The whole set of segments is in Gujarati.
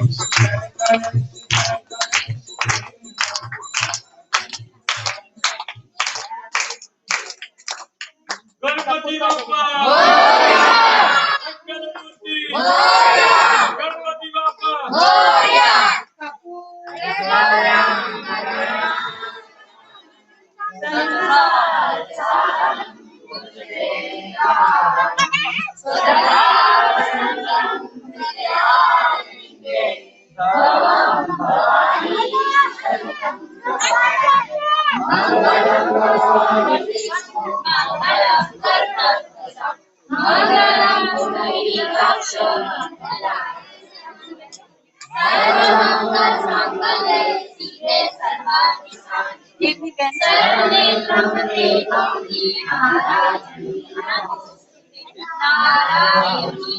Gurpati Bapa! Gurpati Bapa! Gurpati Bapa! मंगलम गौराणि विष्णु मंगलम कर्णं मंगलम पुण्डरीकाक्ष सर्वमंगल मंगले सीते सर्वार्थी साधि सर्वे त्र्यम्बके गौरी नारायणी नारायणी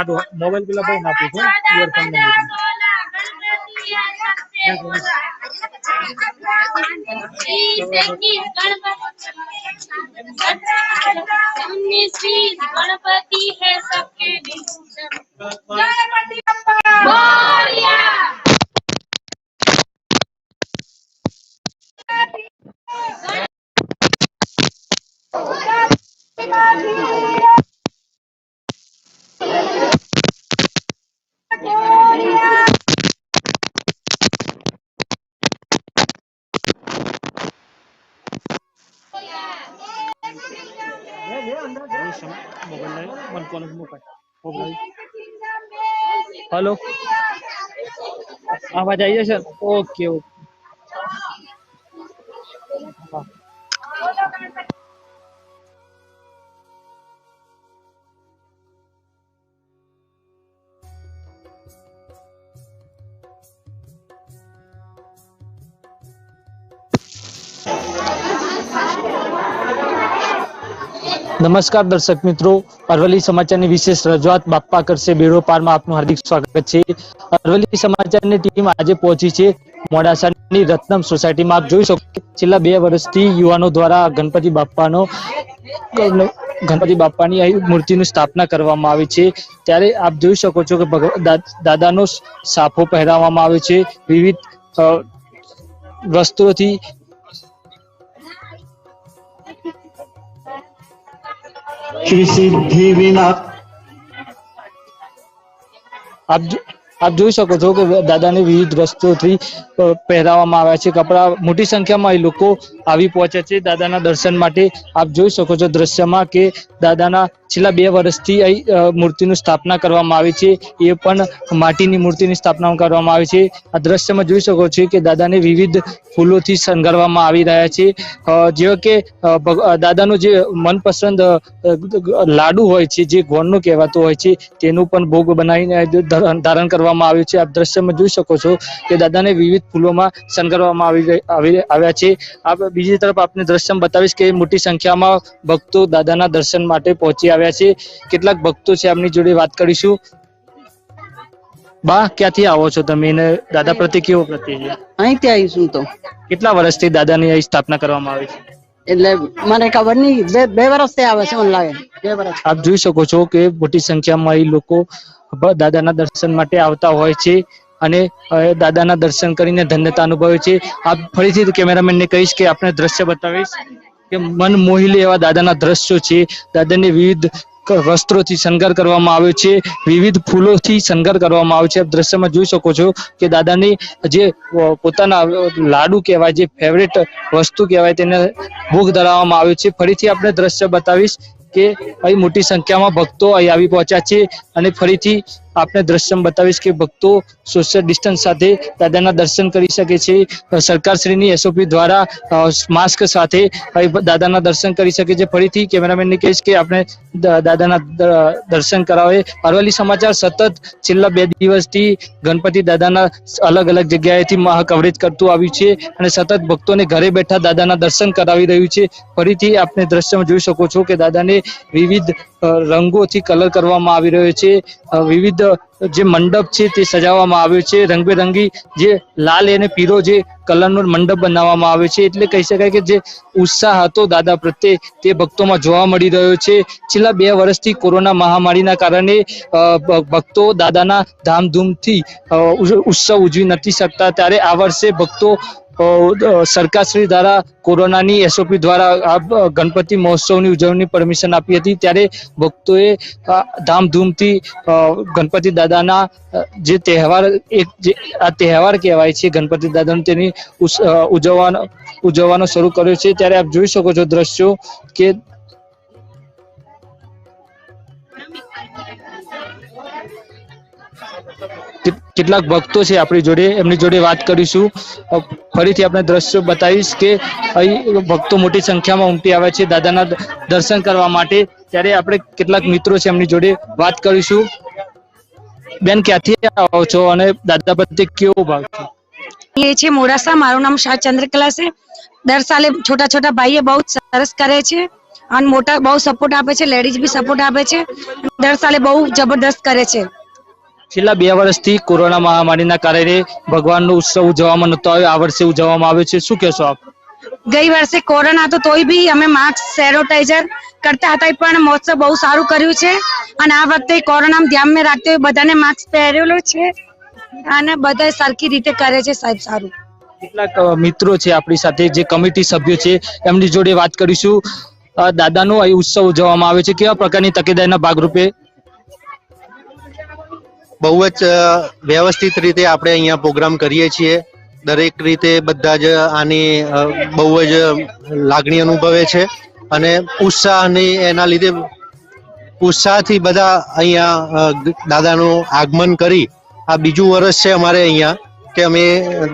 કાઢો મોબાઈલ પેલા ભાઈ નાખું છું ઇયરફોન ને ગણપતિ હે સબકે ગણપતિ બોલિયા Thank you. હલો અવાજ આવી જશે ઓકે ઓકે નમસ્કાર દર્શક મિત્રો. અરવલ્લી સમાચારની વિશેષ રજૂઆત બાપ્પા કરશે બેડો પારમાં આપનું હાર્દિક સ્વાગત છે. અરવલ્લી સમાચારની ટીમ આજે પહોંચી છે. મોડાસાની રત્નમ સોસાયટીમાં આપ જોઈ શકો છેલ્લા બે વર્ષથી યુવાનો દ્વારા ગણપતિ બાપ્પાનો ગણપતિ બાપ્પાની અહીં મૂર્તિની સ્થાપના કરવામાં આવી છે. ત્યારે આપ જોઈ શકો છો કે દાદાનો સાફો પહેરાવવામાં આવે છે. વિવિધ અ, સિદ્ધિ વિનાયક આપ આપ જોઈ શકો છો કે દાદાને વિવિધ વસ્તુઓથી પહેરાવવામાં આવ્યા છે. કપડા મોટી સંખ્યામાં એ લોકો આવી પહોંચ્યા છે દાદાના દર્શન માટે. આપ જોઈ શકો છો દ્રશ્યમાં કે દાદાના છેલ્લા બે વર્ષથી અહીં મૂર્તિની સ્થાપના કરવામાં આવી છે. એ પણ માટીની મૂર્તિની સ્થાપના કરવામાં આવી છે. આ દ્રશ્યમાં જોઈ શકો છો કે દાદાને વિવિધ ફૂલોથી શણગારવામાં આવી રહ્યા છે. જેવા કે દાદાનો જે મનપસંદ લાડુ હોય છે, જે ગોળનું કહેવાતું હોય છે, તેનું પણ ભોગ બનાવીને ધારણ કરવામાં આવ્યું છે. આપ દ્રશ્યમાં જોઈ શકો છો કે દાદાને વિવિધ ફૂલોમાં શણગારવામાં આવી આવ્યા છે. આપ બીજી તરફ આપને દ્રશ્ય બતાવીશ કે મોટી સંખ્યામાં ભક્તો દાદાના દર્શન માટે પહોંચી આવ્યા છે. કેટલાક ભક્તો છે આપની જોડે વાત કરીશું. બા ક્યાંથી આવો છો તમે? એને દાદા પ્રત્યે કેવો પ્રત્યે અહીંથી આવીશું તો. કેટલા વર્ષથી દાદાની અહીં સ્થાપના કરવામાં આવી છે? એટલે મને ખબર નહીં બે બે વર્ષથી આવે છે મને લાગે બે વર્ષ. આપ જોઈ શકો છો કે મોટી સંખ્યામાં અહીં લોકો દાદાના દર્શન માટે આવતા હોય છે. અને દાદાના દર્શન કરીને ધન્યતા અનુભવે છે. આપ ફરીથી કેમેરામેનને કહીશ કે આપણે દ્રશ્ય બતાવીશ કે મન મોહી લે એવા દાદાના દ્રશ્યો છે. દાદાને વિવિધ વસ્ત્રોથી શણગાર કરવામાં આવ્યો છે. વિવિધ ફૂલોથી શણગાર કરવામાં આવ્યો છે. આપ દ્રશ્યમાં જોઈ શકો છો કે દાદાની જે પોતાના લાડુ કહેવાય, જે ફેવરેટ વસ્તુ કહેવાય તેને ભોગ ધરાવવામાં આવ્યો છે. ફરીથી આપણે દ્રશ્ય બતાવીશ કે અહીં મોટી સંખ્યામાં ભક્તો અહીં આવી પહોંચ્યા છે અને ફરીથી આપને દ્રશ્યમ બતાવીશ કે ભક્તો સોશિયલ ડિસ્ટન્સ સાથે દાદાના દર્શન કરી શકે છે. સરકારશ્રીની એસઓપી દ્વારા માસ્ક સાથે અહીં દાદાના દર્શન કરી શકે છે. ફરીથી કેમેરામેનને કહીશ કે આપણે દાદાના દર્શન કરાવે. અરવલ્લી સમાચાર સતત છેલ્લા બે દિવસથી ગણપતિ દાદાના અલગ અલગ જગ્યાએથી કવરેજ કરતું આવ્યું છે અને સતત ભક્તોને ઘરે બેઠા દાદાના દર્શન કરાવી રહ્યું છે. ફરીથી આપણે દ્રશ્યમાં જોઈ શકો છો કે દાદાને વિવિધ રંગોથી કલર કરવામાં આવી રહ્યો છે. વિવિધ જે મંડપ છે તે સજાવવામાં આવ્યો છે. રંગબેરંગી જે લાલ અને પીળો જે કલરનો મંડપ બનાવવામાં આવ્યો છે. એટલે કહી શકાય કે જે ઉત્સાહ હતો દાદા પ્રત્યે તે ભક્તોમાં જોવા મળી રહ્યો છે. છેલ્લા બે વર્ષથી કોરોના મહામારીના કારણે ભક્તો દાદાના ધામધૂમથી ઉત્સવ ઉજવી નથી શકતા. ત્યારે આ વર્ષે ભક્તો સરકારશ્રી દ્વારા કોરોનાની એસઓપી દ્વારા આ ગણપતિ મહોત્સવની ઉજવણી પરમિશન આપી હતી. ત્યારે ભક્તોએ ધામધૂમથી ગણપતિ દાદાના જે તહેવાર, એક જે, આ તહેવાર કહેવાય છે ગણપતિ દાદાનું, તેની ઉજવવાનો ઉજવવાનો શરૂ કર્યો છે. ત્યારે આપ જોઈ શકો છો દ્રશ્યો કે કેટલાક ભક્તો છે આપણી જોડે, એમની જોડે વાત કરીશું. ફરીથી આપણે દ્રશ્યો બતાવીશ કે અહીં ભક્તો મોટી સંખ્યામાં ઉમટી આવે છે દાદાના દર્શન કરવા માટે. ત્યારે આપણે કેટલાક મિત્રો છે એમની જોડે વાત કરીશું. બેન, ક્યાંથી આવો છો અને દાદા પ્રત્યે કેવો ભાવ છે? એ છે મોડાસા. મારું નામ શાહ ચંદ્રકલા છે. દર સાલે છોટા છોટા ભાઈએ બહુ સરસ કરે છે અને મોટા બહુ સપોર્ટ આપે છે. લેડીઝ બી સપોર્ટ આપે છે. દર સાલે બહુ જબરદસ્ત કરે છે. છેલ્લા બે વર્ષથી કોરોના મહામારીના કારણે ભગવાનનો ઉત્સવ ઉજવવામાં નતો આવ્યો. આ વર્ષે ઉજવવામાં આવ્યો છે. શું કહેશો આપ? ગઈ વર્ષે કોરોના હતો તોય બી અમે માસ્ક સેનિટાઈઝર કરતા હતા. પણ મહોત્સવ બહુ સારું કર્યું છે. અને આ વખતે કોરોના ધ્યાનમાં રાખતે બધાને માસ્ક પહેરેલો છે. અને બધા સરખી રીતે કરે છે સાહેબ સારું. કેટલાક મિત્રો છે આપણી સાથે જે કમિટી સભ્યો છે એમની જોડે વાત કરીશું. દાદાનો અહીં ઉત્સવ ઉજવવામાં આવે છે. કેવા પ્રકારની તકેદારીના ભાગરૂપે બહુ જ વ્યવસ્થિત રીતે આપણે અહીંયા પ્રોગ્રામ કરીએ છીએ. દરેક રીતે બધા જ આની બહુ જ લાગણી અનુભવે છે અને ઉત્સાહની, એના લીધે ઉત્સાહથી બધા અહીંયા દાદાનું આગમન કરી. આ બીજું વર્ષ છે અમારે અહીંયા, કે અમે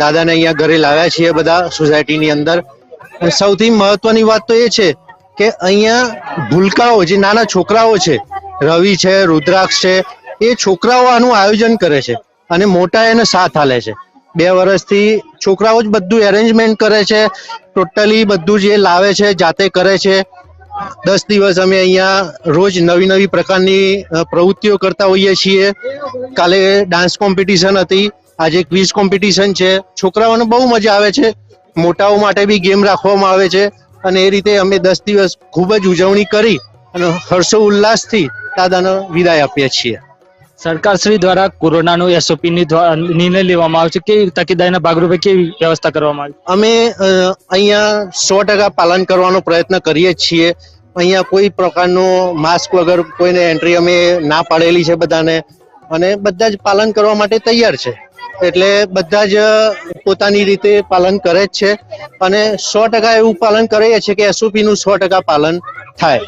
દાદાને અહીંયા ઘરે લાવ્યા છીએ બધા સોસાયટીની અંદર. સૌથી મહત્વની વાત તો એ છે કે અહીંયા ભૂલકાઓ જે નાના છોકરાઓ છે, રવિ છે, રુદ્રાક્ષ છે એ છોકરાઓ આનું આયોજન કરે છે અને મોટા એને સાથ હાલે છે. બે વર્ષથી છોકરાઓ જ બધું એરેન્જમેન્ટ કરે છે ટોટલી બધું જે લાવે છે, જાતે કરે છે. દસ દિવસ અમે અહીંયા રોજ નવી નવી પ્રકારની પ્રવૃત્તિઓ કરતા હોઈએ છીએ. કાલે ડાન્સ કોમ્પિટિશન હતી, આજે ક્વિઝ કોમ્પિટિશન છે. છોકરાઓને બહુ મજા આવે છે. મોટાઓ માટે બી ગેમ રાખવામાં આવે છે. અને એ રીતે અમે દસ દિવસ ખૂબ જ ઉજવણી કરી અને હર્ષો ઉલ્લાસથી દાદાને વિદાય આપીએ છીએ. સરકારશ્રી દ્વારા કોરોનાનો એસઓપી નિર્ણય લેવામાં આવ્યો છે. કેવી તકેદારીના ભાગરૂપે કેવી વ્યવસ્થા કરવામાં આવી? અમે અહીંયા સો ટકા પાલન કરવાનો પ્રયત્ન કરીએ છીએ. અહીંયા કોઈ પ્રકારનો માસ્ક વગર કોઈને એન્ટ્રી અમે ના પાડેલી છે બધાને. અને બધા જ પાલન કરવા માટે તૈયાર છે. એટલે બધા જ પોતાની રીતે પાલન કરે જ છે. અને સો ટકા એવું પાલન કરીએ છીએ કે એસઓપી નું સો ટકા પાલન થાય.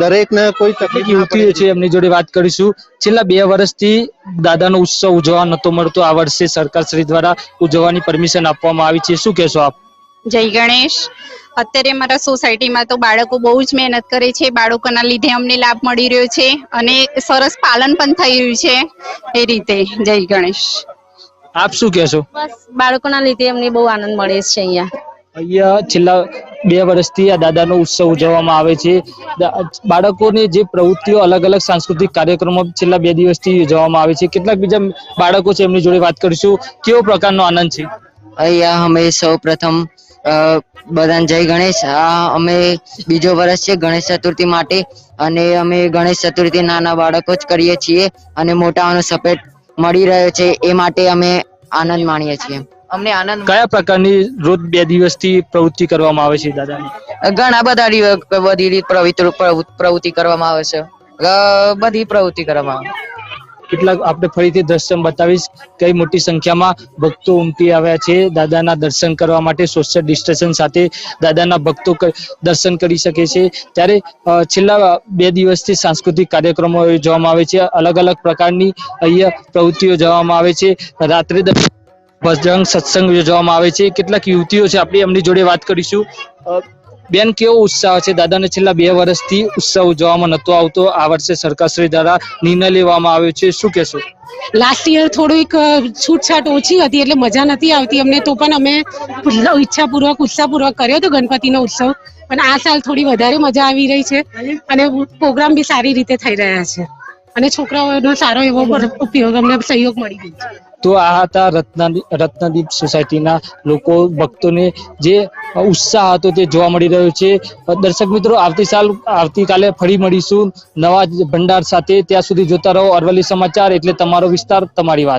દરેકને કોઈ તકલીફ. યુવતીઓ છે એમની જોડે વાત કરીશું. છેલ્લા બે વર્ષથી દાદાનો ઉત્સવ ઉજવવા નતો મળતો. આ વર્ષે સરકાર શ્રી દ્વારા ઉજવવાની પરમિશન આપવામાં આવી છે. શું કહેશો આપ? જય ગણેશ. અત્યારે મારા સોસાયટીમાં તો બાળકો બહુ જ મહેનત કરે છે. બાળકોના લીધે અમને લાભ મળી રહ્યો છે અને સરસ પાલન પણ થઈ રહ્યું છે એ રીતે. જય ગણેશ. આપ શું કહેશો? બસ બાળકોના લીધે અમને બહુ આનંદ મળે છે અહીંયા. અહીંયા છેલ્લા બે વર્ષથી આ દાદાનો ઉત્સવ ઉજવવામાં આવે છે. બાળકોની જે પ્રવૃત્તિઓ અલગ અલગ સાંસ્કૃતિક કાર્યક્રમો છેલ્લા બે દિવસથી ઉજવવામાં આવે છે. કેટલાક બીજા બાળકો છે, એમની જોડે વાત કરીશું. કેવો પ્રકારનો આનંદ છે? અહીંયા અમે સૌ પ્રથમ બધાને જય ગણેશ. આ અમે બીજો વર્ષ છે ગણેશ ચતુર્થી માટે અને અમે ગણેશ ચતુર્થી નાના બાળકો જ કરીએ છીએ અને મોટાઓનો સપોર્ટ મળી રહ્યો છે એ માટે અમે આનંદ માણીએ છીએ. અમને આનંદ કયા પ્રકારની રોજ બે દિવસથી પ્રવૃત્તિ કરવામાં આવે છે દાદાની? ઘણા બધા બધી પ્રવૃત્તિ પ્રવૃત્તિ કરવામાં આવે છે. બધી પ્રવૃત્તિ કરવામાં આવે. કેટલાક આપણે ફરીથી દર્શન બતાવીશ કઈ મોટી સંખ્યામાં ભક્તો ઉમટી આવ્યા છે દાદાના દર્શન કરવા માટે સોશિયલ ડિસ્ટન્સ સાથે દાદાના ભક્તો દર્શન કરી શકે છે. ત્યારે છેલ્લા બે દિવસથી સાંસ્કૃતિક કાર્યક્રમો યોજવામાં આવે છે. અલગ અલગ પ્રકારની અહીંયા પ્રવૃત્તિઓ જવામાં આવે છે. રાત્રે ભજન સત્સંગ યોજવામાં આવે છે. કેટલાક યુવતીઓ છે, આપણે એમની જોડે વાત કરીશું. બેન, કેવો ઉત્સાહ છે? દાદાને છેલ્લા બે વર્ષથી ઉત્સવ ઉજવવામાં નતો આવતો. આ વર્ષે સરકારશ્રી દ્વારા નિર્ણય લેવામાં આવ્યો છે. શું કહેશો? લાસ્ટ યર થોડીક છૂટછાટ ઓછી હતી એટલે મજા નથી આવતી અમને તો પણ અમે ઈચ્છાપૂર્વક, ઉત્સાહપૂર્વક કર્યો હતો ગણપતિનો ઉત્સવ. પણ આ સાલ થોડી વધારે મજા આવી રહી છે અને પ્રોગ્રામ બી સારી રીતે થઈ રહ્યા છે. અને છોકરાઓનો સારો એવો ઉપયોગ અમને સહયોગ મળી ગયો છે. તો આ હતા રત્નાદીપ રત્નદીપ સોસાયટીના લોકો, ભક્તોને જે ઉત્સાહ હતો તે જોવા મળી રહ્યો છે. દર્શક મિત્રો, આવતી સાલ આવતીકાલે ફરી મળીશું નવા ભંડાર સાથે. ત્યાં સુધી જોતા રહો અરવલ્લી સમાચાર, એટલે તમારો વિસ્તાર, તમારી વાત.